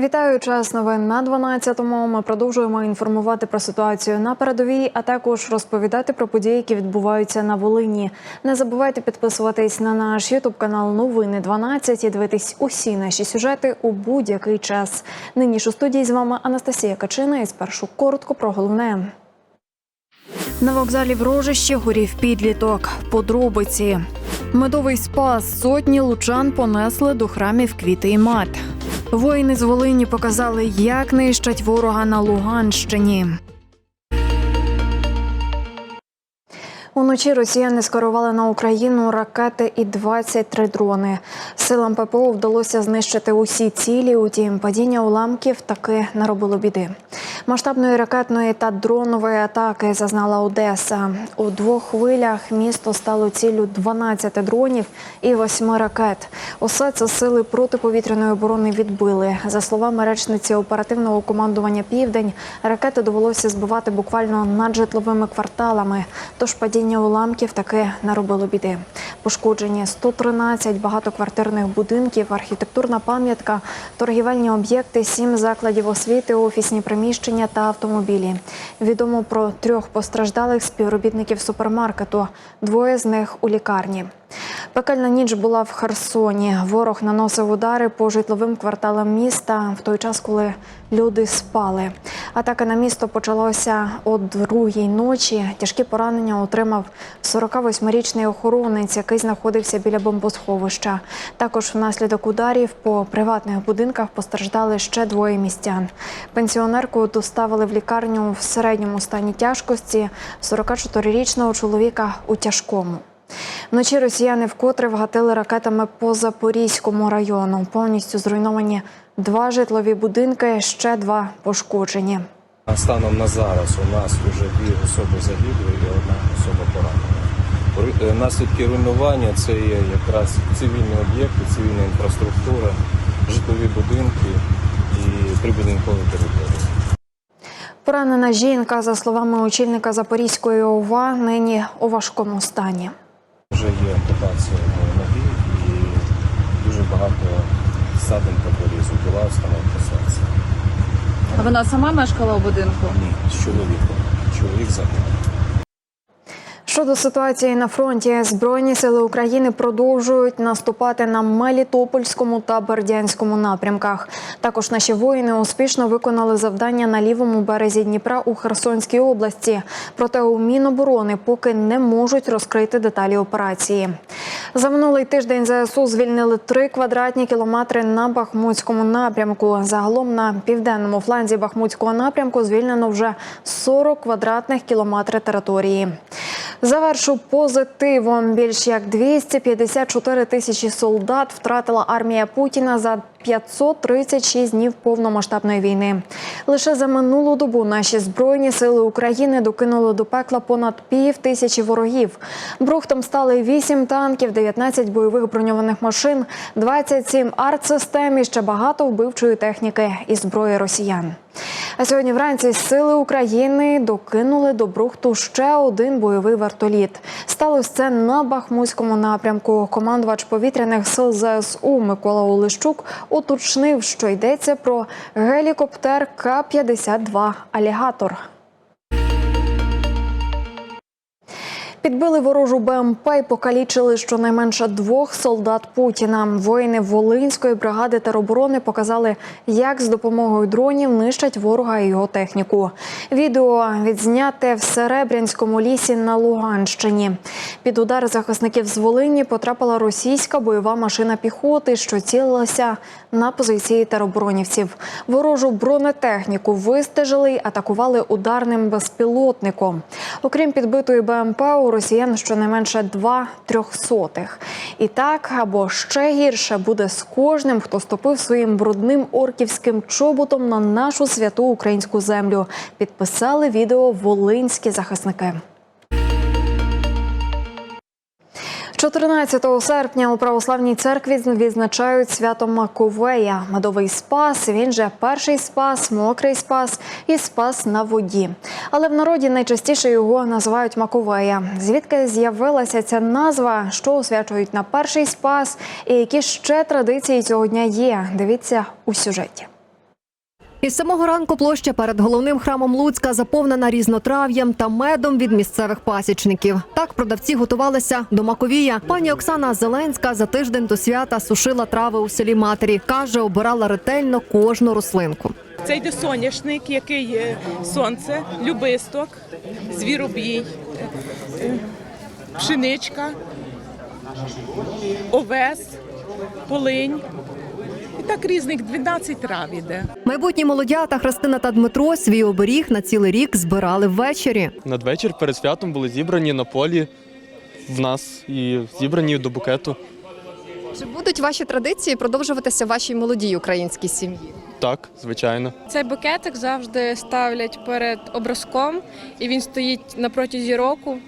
Вітаю час новин на 12-му. Ми продовжуємо інформувати про ситуацію на передовій, а також розповідати про події, які відбуваються на Волині. Не забувайте підписуватись на наш ютуб канал Новини 12 і дивитись усі наші сюжети у будь-який час. Нині ж у студії з вами Анастасія Качина. І спершу коротко про головне. На вокзалі в Рожищі горів підліток. Подробиці. Медовий спас сотні лучан понесли до храмів квіти і мат. Воїни з Волині показали, як нищать ворога на Луганщині. Уночі росіяни скерували на Україну ракети і 23 дрони. Силам ППО вдалося знищити усі цілі. Утім, падіння уламків таки наробило біди. Масштабної ракетної та дронової атаки зазнала Одеса. У двох хвилях місто стало ціллю 12 дронів і 8 ракет. Усе це сили протиповітряної оборони відбили. За словами речниці оперативного командування Південь, ракети довелося збивати буквально над житловими кварталами. Тож падіння уламків таки наробило біди. Пошкоджені 113 багатоквартирних будинків, архітектурна пам'ятка, торгівельні об'єкти, сім закладів освіти, офісні приміщення та автомобілі. Відомо про трьох постраждалих співробітників супермаркету. Двоє з них у лікарні. Пекельна ніч була в Херсоні. Ворог наносив удари по житловим кварталам міста в той час, коли люди спали. Атака на місто почалася о другій ночі. Тяжкі поранення отримав 48-річний охоронець, який знаходився біля бомбосховища. Також внаслідок ударів по приватних будинках постраждали ще двоє містян. Пенсіонерку доставили в лікарню в середньому стані тяжкості. 44-річного чоловіка у тяжкому. Вночі росіяни вкотре вгатили ракетами по Запорізькому району. Повністю зруйновані два житлові будинки, ще два пошкоджені. Станом на зараз у нас вже дві особи загибли і одна особа поранена. Е, Наслідки руйнування це є якраз цивільні об'єкти, цивільна інфраструктура, житлові будинки і прибудинкові території. Поранена жінка, за словами очільника Запорізької ОВА, нині у важкому стані. Вже є ампутація ноги і дуже багато садин та порізу, була установка серця. А вона сама мешкала у будинку? Ні, з чоловіком. Чоловік загинув. Щодо ситуації на фронті, збройні сили України продовжують наступати на Мелітопольському та Бердянському напрямках. Також наші воїни успішно виконали завдання на лівому березі Дніпра у Херсонській області. Проте у Міноборони поки не можуть розкрити деталі операції. За минулий тиждень ЗСУ звільнили три квадратні кілометри на Бахмутському напрямку. Загалом на південному фланзі Бахмутського напрямку звільнено вже 40 квадратних кілометрів території. Завершу позитивом. Більш як 254 тисячі солдат втратила армія Путіна за 536 днів повномасштабної війни. Лише за минулу добу наші збройні сили України докинули до пекла понад пів тисячі ворогів. Брухтом стали 8 танків, 19 бойових броньованих машин, 27 артсистем і ще багато вбивчої техніки і зброї росіян. А сьогодні вранці сили України докинули до Брухту ще один бойовий вертоліт. Сталося це на Бахмутському напрямку. Командувач повітряних сил ЗСУ Микола Олещук уточнив, що йдеться про гелікоптер К-52 Алігатор. Підбили ворожу БМП і покалічили щонайменше двох солдат Путіна. Воїни Волинської бригади тероборони показали, як з допомогою дронів нищать ворога і його техніку. Відео відзняте в Серебрянському лісі на Луганщині. Під удар захисників з Волині потрапила російська бойова машина піхоти, що цілилася на позиції тероборонівців. Ворожу бронетехніку вистежили й атакували ударним безпілотником. Окрім підбитої БМП, у росіян щонайменше два трьохсотих. І так або ще гірше буде з кожним, хто ступив своїм брудним орківським чоботом на нашу святу українську землю. Підписали відео волинські захисники. 14 серпня у православній церкві відзначають свято Маковея. Медовий спас. Він же перший спас, мокрий спас і спас на воді. Але в народі найчастіше його називають Маковея. Звідки з'явилася ця назва, що освячують на перший спас, і які ще традиції цього дня є? Дивіться у сюжеті. Із самого ранку площа перед головним храмом Луцька заповнена різнотрав'ям та медом від місцевих пасічників. Так продавці готувалися до Маковія. Пані Оксана Зеленська за тиждень до свята сушила трави у селі матері. каже, обирала ретельно кожну рослинку. Це йде соняшник, який є сонце, любисток, звіробій, е, пшеничка, овес, полинь. І так різних 12 трав іде. Майбутні молодята Христина та Дмитро свій оберіг на цілий рік збирали ввечері. Надвечір перед святом були зібрані на полі в нас і зібрані до букету. Чи будуть ваші традиції продовжуватися в вашій молодій українській сім'ї? Так, звичайно. Цей букетик завжди ставлять перед образком, і він стоїть на протязі року,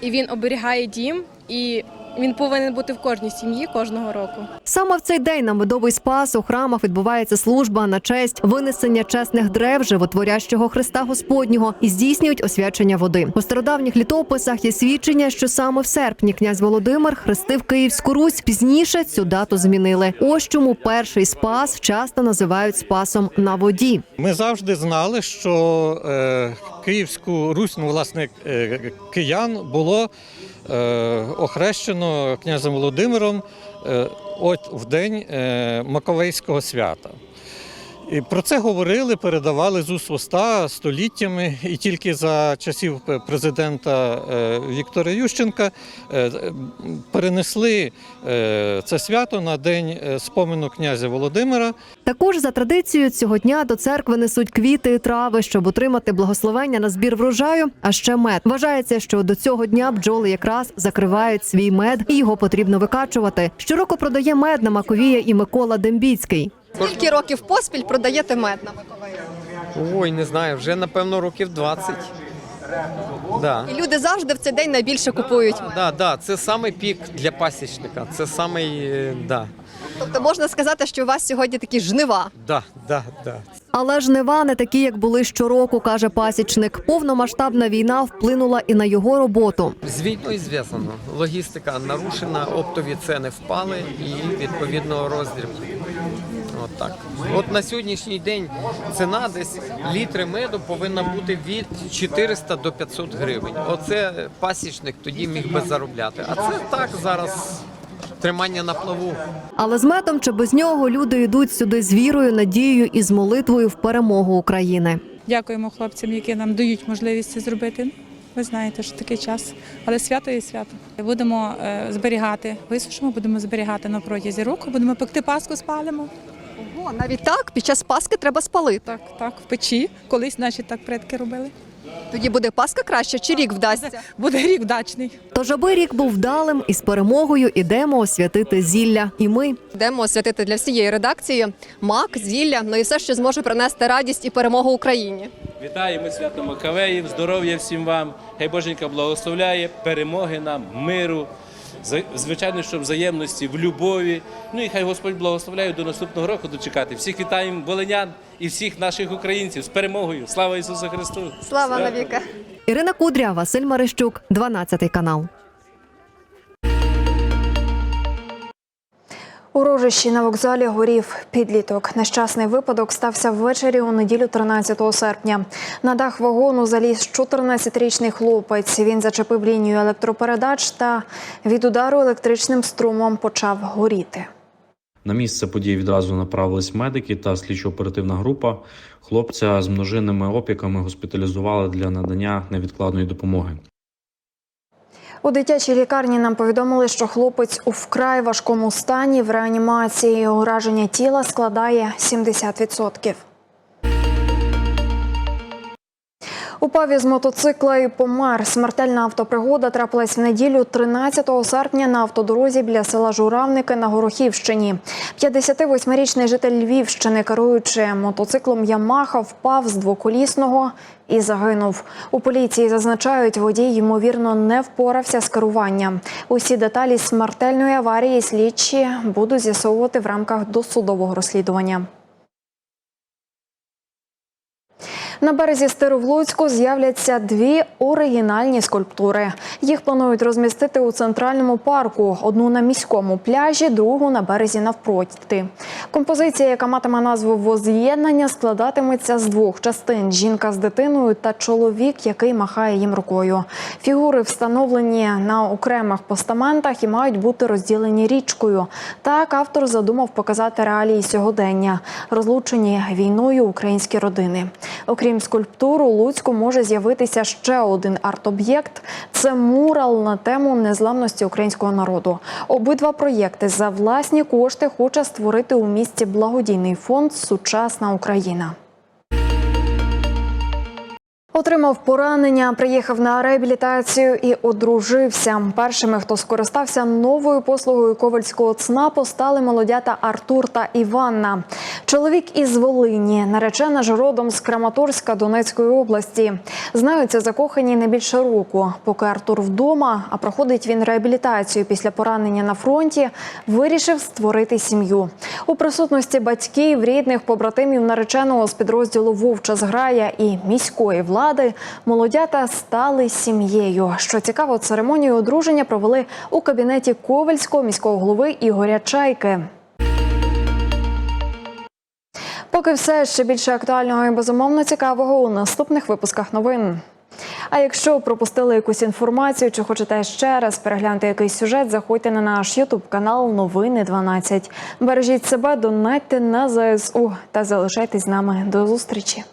і він оберігає дім, і він повинен бути в кожній сім'ї кожного року. Саме в цей день на медовий спас у храмах відбувається служба на честь винесення чесних древ животворящого Христа Господнього і здійснюють освячення води. У стародавніх літописах є свідчення, що саме в серпні князь Володимир хрестив Київську Русь. Пізніше цю дату змінили. Ось чому перший спас часто називають спасом на воді. Ми завжди знали, що е, Київську Русь, ну, власне, е, киян було охрещено князем Володимиром е, от в день е, Маковейського свята. І про це говорили, передавали з уст в уста століттями, і тільки за часів е, президента е, Віктора Ющенка е, перенесли це свято на день спомину князя Володимира. Також за традицією цього дня до церкви несуть квіти і трави, щоб отримати благословення на збір врожаю, а ще мед. Вважається, що до цього дня бджоли якраз закривають свій мед, і його потрібно викачувати. Щороку продає мед на Маковія і Микола Дембіцький. Скільки років поспіль продаєте мед на Миколаїв? Ой, не знаю, вже напевно років 20. Да. І люди завжди в цей день найбільше купують. Да, да, це саме пік для пасічника. Це самий, е, да, Тобто можна сказати, що у вас сьогодні такі жнива. да, да, да. Але жнива не такі, як були щороку, каже пасічник. Повномасштабна війна вплинула і на його роботу. З війною зв'язано. Логістика нарушена, оптові ціни впали і відповідно роздріб. От так. От на сьогоднішній день ціна десь літри меду повинна бути від 400 до 500 гривень. Оце пасічник тоді міг би заробляти. А це так зараз тримання на плаву. Але з медом чи без нього люди йдуть сюди з вірою, надією і з молитвою в перемогу України. Дякуємо хлопцям, які нам дають можливість це зробити. Ви знаєте, що такий час, але свято є свято. Будемо е, зберігати, висушимо, будемо зберігати на протязі року, будемо пекти паску, спалимо. Навіть так, під час Паски треба спалити. Так, так, в печі. Колись наші так предки робили. Тоді буде Паска краще чи рік вдасться? Буде рік вдачний. Тож, аби рік був вдалим і з перемогою ідемо освятити зілля. І ми Йдемо освятити для всієї редакції мак, зілля, ну і все, що зможе принести радість і перемогу Україні. Вітаємо свято Макавеїв, здоров'я всім вам. Хай Боженька благословляє, перемоги нам, миру, звичайно, що взаємності, в любові. Ну і хай Господь благословляє до наступного року дочекати. Всіх вітаємо волинян і всіх наших українців з перемогою. Слава Ісусу Христу! Слава навіка! Ірина Кудря, Василь Марищук, 12 канал. У Рожищі на вокзалі горів підліток. Нещасний випадок стався ввечері у неділю 13 серпня. На дах вагону заліз 14-річний хлопець. Він зачепив лінію електропередач та від удару електричним струмом почав горіти. На місце події відразу направились медики та слідчо-оперативна група. Хлопця з множинними опіками госпіталізували для надання невідкладної допомоги. У дитячій лікарні нам повідомили, що хлопець у вкрай важкому стані в реанімації. Ураження тіла складає 70%. Упав із мотоцикла і помер. Смертельна автопригода трапилась в неділю 13 серпня на автодорозі біля села Журавники на Горохівщині. 58-річний житель Львівщини, керуючи мотоциклом Ямаха, впав з двоколісного і загинув. У поліції зазначають, водій ймовірно не впорався з керуванням. Усі деталі смертельної аварії слідчі будуть з'ясовувати в рамках досудового розслідування. На березі стиру з'являться дві оригінальні скульптури. Їх планують розмістити у центральному парку: одну на міському пляжі, другу на березі навпроти. Композиція, яка матиме назву Воз'єднання, складатиметься з двох частин: жінка з дитиною та чоловік, який махає їм рукою. Фігури встановлені на окремих постаментах і мають бути розділені річкою. Так автор задумав показати реалії сьогодення, розлучені війною українські родини. Окрім скульптур, у Луцьку може з'явитися ще один арт-об'єкт. Це мурал на тему незламності українського народу. Обидва проєкти за власні кошти хоче створити у місті благодійний фонд Сучасна Україна. Отримав поранення, приїхав на реабілітацію і одружився. Першими, хто скористався новою послугою ковальського ЦНАПу, стали молодята Артур та Іванна. Чоловік із Волині, наречена ж родом з Краматорська Донецької області. Знаються закохані не більше року. Поки Артур вдома, а проходить він реабілітацію після поранення на фронті, вирішив створити сім'ю. У присутності батьків, рідних, побратимів нареченого з підрозділу Вовча зграя і міської влади молодята стали сім'єю. Що цікаво, церемонію одруження провели у кабінеті Ковальського міського голови Ігоря Чайки. Поки все ще більше актуального і безумовно цікавого у наступних випусках новин. А якщо пропустили якусь інформацію чи хочете ще раз переглянути якийсь сюжет, заходьте на наш Ютуб канал Новини 12. Бережіть себе, донайте на ЗСУ та залишайтесь з нами. До зустрічі.